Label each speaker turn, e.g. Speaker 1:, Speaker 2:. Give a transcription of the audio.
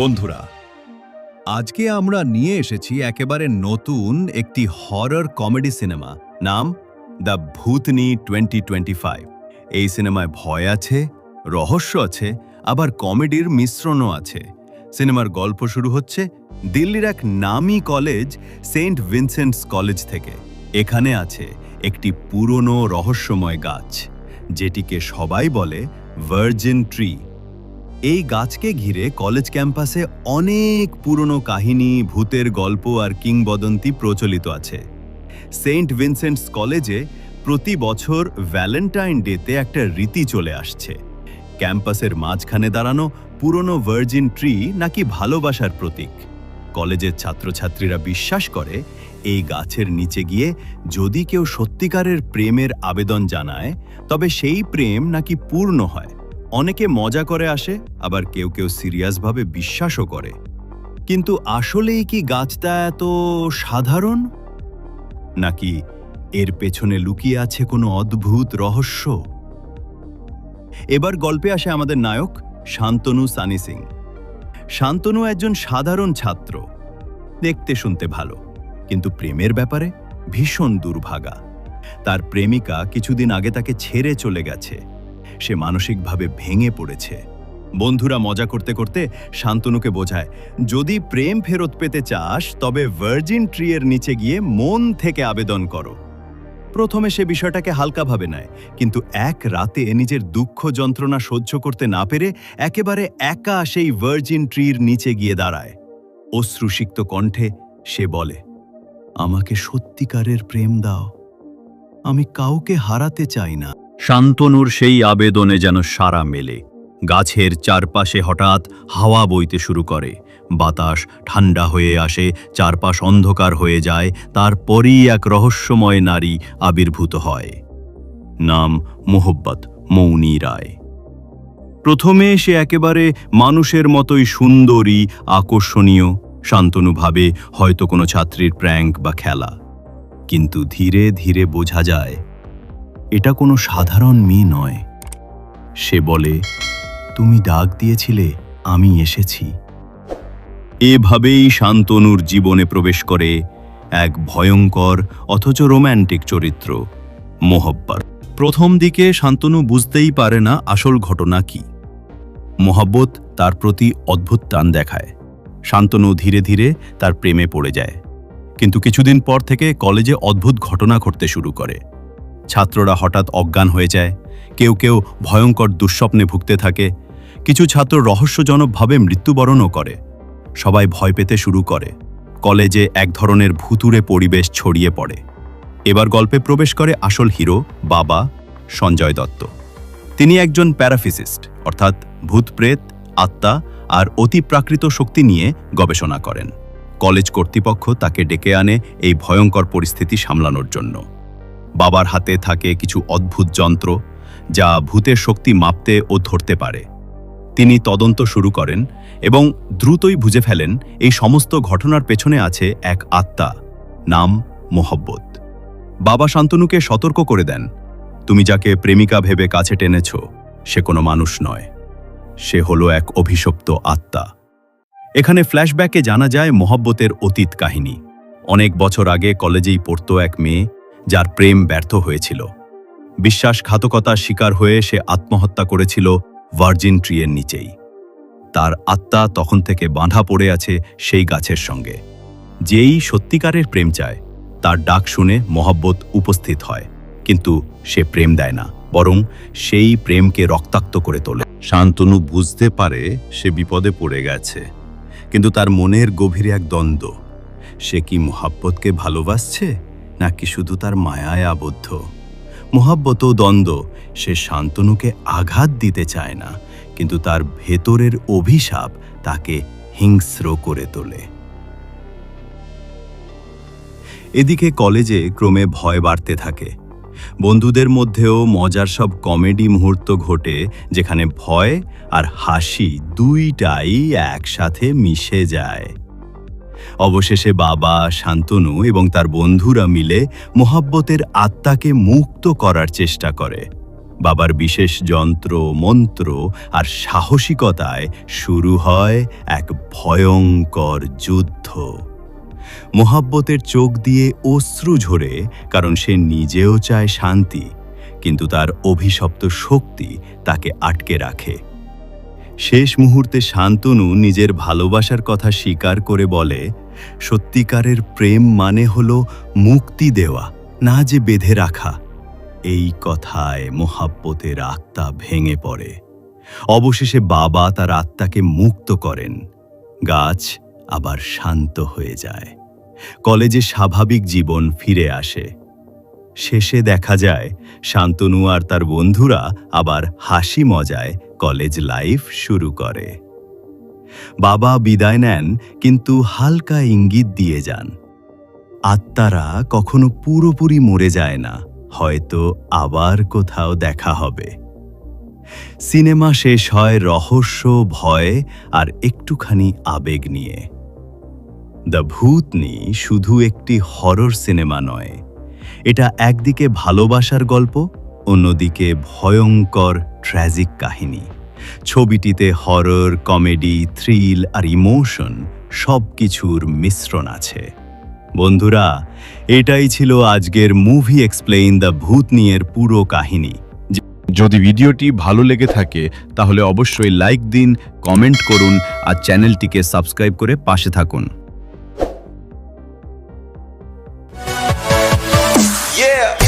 Speaker 1: বন্ধুরা, আজকে আমরা নিয়ে এসেছি একেবারে নতুন একটি হরর কমেডি সিনেমা নাম the Bhootni twenty twenty five এই সিনেমায় ভয় আছে, রহস্য আছে, আবার কমেডির মিশ্রণও আছে। সিনেমার গল্প শুরু হচ্ছে দিল্লির এক নামী কলেজ সেন্ট ভিনসেন্টস কলেজ থেকে। এখানে আছে একটি পুরনো রহস্যময় গাছ, যেটিকে সবাই বলে ভার্জিন ট্রি এই গাছকে ঘিরে কলেজ ক্যাম্পাসে অনেক পুরনো কাহিনী, ভূতের গল্প আর কিংবদন্তি প্রচলিত আছে। সেন্ট ভিনসেন্টস কলেজে প্রতি বছর ভ্যালেন্টাইন ডেতে একটা রীতি চলে আসছে। ক্যাম্পাসের মাঝখানে দাঁড়ানো পুরনো ভার্জিন ট্রি নাকি ভালোবাসার প্রতীক। কলেজের ছাত্রছাত্রীরা বিশ্বাস করে, এই গাছের নিচে গিয়ে যদি কেউ সত্যিকারের প্রেমের আবেদন জানায়, তবে সেই প্রেম নাকি পূর্ণ হয়। অনেকে মজা করে আসে, আবার কেউ কেউ সিরিয়াসভাবে বিশ্বাসও করে। কিন্তু আসলেই কি গাছটা এত সাধারণ? নাকি এর পেছনে লুকিয়ে আছে কোনো অদ্ভুত রহস্য? এবার গল্পে আসে আমাদের নায়ক শান্তনু সানি সিং। শান্তনু একজন সাধারণ ছাত্র। দেখতে শুনতে ভালো, কিন্তু প্রেমের ব্যাপারে ভীষণ দুর্ভাগা। তার প্রেমিকা কিছুদিন আগে তাকে ছেড়ে চলে গেছে। সে মানসিকভাবে ভেঙে পড়েছে। বন্ধুরা মজা করতে করতে শান্তনুকে বোঝায়, যদি প্রেম ফেরত পেতে চাস, তবে ভার্জিন ট্রিয়ের নিচে গিয়ে মন থেকে আবেদন করো। প্রথমে সে বিষয়টাকে হালকাভাবে নেয়, কিন্তু এক রাতে নিজের দুঃখ যন্ত্রণা সহ্য করতে না পেরে একেবারে একা সেই ভার্জিন ট্রির নিচে গিয়ে দাঁড়ায়। অশ্রুসিক্ত কণ্ঠে সে বলে, আমাকে সত্যিকারের প্রেম দাও। আমি কাউকে হারাতে চাই না। শান্তনুর সেই আবেদনে যেন সারা মেলে। গাছের চারপাশে হঠাৎ হাওয়া বইতে শুরু করে। বাতাস ঠান্ডা হয়ে আসে, চারপাশ অন্ধকার হয়ে যায়, তারপরই এক রহস্যময় নারী আবির্ভূত হয়। নাম মোহব্বত, মৌনি রায়। প্রথমে সে একেবারে মানুষের মতোই সুন্দরী, আকর্ষণীয়। শান্তনুভাবে হয়তো কোনো ছাত্রীর প্র্যাঙ্ক বা খেলা। কিন্তু ধীরে ধীরে বোঝা যায় এটা কোনো সাধারণ মেয়ে নয়। সে বলে, তুমি ডাক দিয়েছিলে, আমি এসেছি। এভাবেই শান্তনুর জীবনে প্রবেশ করে এক ভয়ঙ্কর অথচ রোম্যান্টিক চরিত্র, মোহব্বত। প্রথম দিকে শান্তনু বুঝতেই পারে না আসল ঘটনা কি। মোহব্বত তার প্রতি অদ্ভুত টান দেখায়। শান্তনু ধীরে ধীরে তার প্রেমে পড়ে যায়। কিন্তু কিছুদিন পর থেকে কলেজে অদ্ভুত ঘটনা ঘটতে শুরু করে। ছাত্ররা হঠাৎ অজ্ঞান হয়ে যায়। কেউ কেউ ভয়ঙ্কর দুঃস্বপ্নে ভুগতে থাকে। কিছু ছাত্র রহস্যজনকভাবে মৃত্যুবরণও করে। সবাই ভয় পেতে শুরু করে। কলেজে এক ধরনের ভুতুরে পরিবেশ ছড়িয়ে পড়ে। এবার গল্পে প্রবেশ করে আসল হিরো, বাবা, সঞ্জয় দত্ত। তিনি একজন প্যারাফিসিস্ট, অর্থাৎ ভূতপ্রেত, আত্মা আর অতিপ্রাকৃত শক্তি নিয়ে গবেষণা করেন। কলেজ কর্তৃপক্ষ তাকে ডেকে আনে এই ভয়ঙ্কর পরিস্থিতি সামলানোর জন্য। বাবার হাতে থাকে কিছু অদ্ভুত যন্ত্র যা ভূতের শক্তি মাপতে ও ধরতে পারে। তিনি তদন্ত শুরু করেন এবং দ্রুতই বুঝে ফেলেন এই সমস্ত ঘটনার পেছনে আছে এক আত্মা, নাম মোহব্বত। বাবা শান্তনুকে সতর্ক করে দেন, তুমি যাকে প্রেমিকা ভেবে কাছে টেনেছ, সে কোনো মানুষ নয়। সে হলো এক অভিশপ্ত আত্মা। এখানে ফ্ল্যাশব্যাকে জানা যায় মোহব্বতের অতীত কাহিনী। অনেক বছর আগে কলেজেই পড়ত এক মেয়ে যার প্রেম ব্যর্থ হয়েছিল। বিশ্বাসঘাতকতার শিকার হয়ে সে আত্মহত্যা করেছিল ভার্জিন ট্রিয়ের নিচেই। তার আত্মা তখন থেকে বাঁধা পড়ে আছে সেই গাছের সঙ্গে। যেই সত্যিকারের প্রেম চায়, তার ডাক শুনে মহব্বত উপস্থিত হয়, কিন্তু সে প্রেম দেয় না, বরং সেই প্রেমকে রক্তাক্ত করে তোলে। শান্তনু বুঝতে পারে সে বিপদে পড়ে গেছে, কিন্তু তার মনের গভীরে এক দ্বন্দ্ব। সে কি মোহাব্বতকে ভালোবাসছে? নাকি শুধু তার মায়ায় আবদ্ধ? মোহাব্বতও দ্বন্দ্ব, সে শান্তনুকে আঘাত দিতে চায় না, কিন্তু তার ভেতরের অভিশাপ তাকে হিংস্র করে তোলে। এদিকে কলেজে ক্রমে ভয় বাড়তে থাকে। বন্ধুদের মধ্যেও মজার সব কমেডি মুহূর্ত ঘটে, যেখানে ভয় আর হাসি দুইটাই একসাথে মিশে যায়। অবশেষে বাবা শান্তনু এবং তার বন্ধুরা মিলে মোহাব্বতের আত্মাকে মুক্ত করার চেষ্টা করে। বাবার বিশেষ যন্ত্র, মন্ত্র আর সাহসিকতায় শুরু হয় এক ভয়ঙ্কর যুদ্ধ। মোহাব্বতের চোখ দিয়ে অশ্রু ঝরে, কারণ সে নিজেও চায় শান্তি, কিন্তু তার অভিশপ্ত শক্তি তাকে আটকে রাখে। শেষ মুহূর্তে শান্তনু নিজের ভালোবাসার কথা স্বীকার করে বলে, সত্যিকারের প্রেম মানে হল মুক্তি দেওয়া, না যে বেঁধে রাখা। এই কথায় মোহাব্বতের আত্মা ভেঙে পড়ে। অবশেষে বাবা তার আত্মাকে মুক্ত করেন। গাছ আবার শান্ত হয়ে যায়। কলেজে স্বাভাবিক জীবন ফিরে আসে। শেষে দেখা যায়, শান্তনু আর তার বন্ধুরা আবার হাসি মজায় কলেজ লাইফ শুরু করে। বাবা বিদায় নেন, কিন্তু হালকা ইঙ্গিত দিয়ে যান। আত্মারা কখনো পুরোপুরি মরে যায় না, হয়তো আবার কোথাও দেখা হবে। সিনেমা শেষ হয় রহস্য, ভয় আর একটুখানি আবেগ নিয়ে। দ্য ভূতনি শুধু একটি হরর সিনেমা নয়, এটা একদিকে ভালোবাসার গল্প অন্যদিকে ভয়ঙ্কর ট্র্যাজিক কাহিনী। ছবিটিতে হরর কমেডি থ্রিল আর ইমোশন সব কিছুর মিশ্রণ আছে। বন্ধুরা, এটাই ছিল আজকের মুভি এক্সপ্লেইন দ্য ভূতনিয়ের পুরো কাহিনী।
Speaker 2: যদি ভিডিওটি ভালো লেগে থাকে, তাহলে অবশ্যই লাইক দিন কমেন্ট করুন আর চ্যানেলটিকে সাবস্ক্রাইব করে পাশে থাকুন।
Speaker 3: Yeah.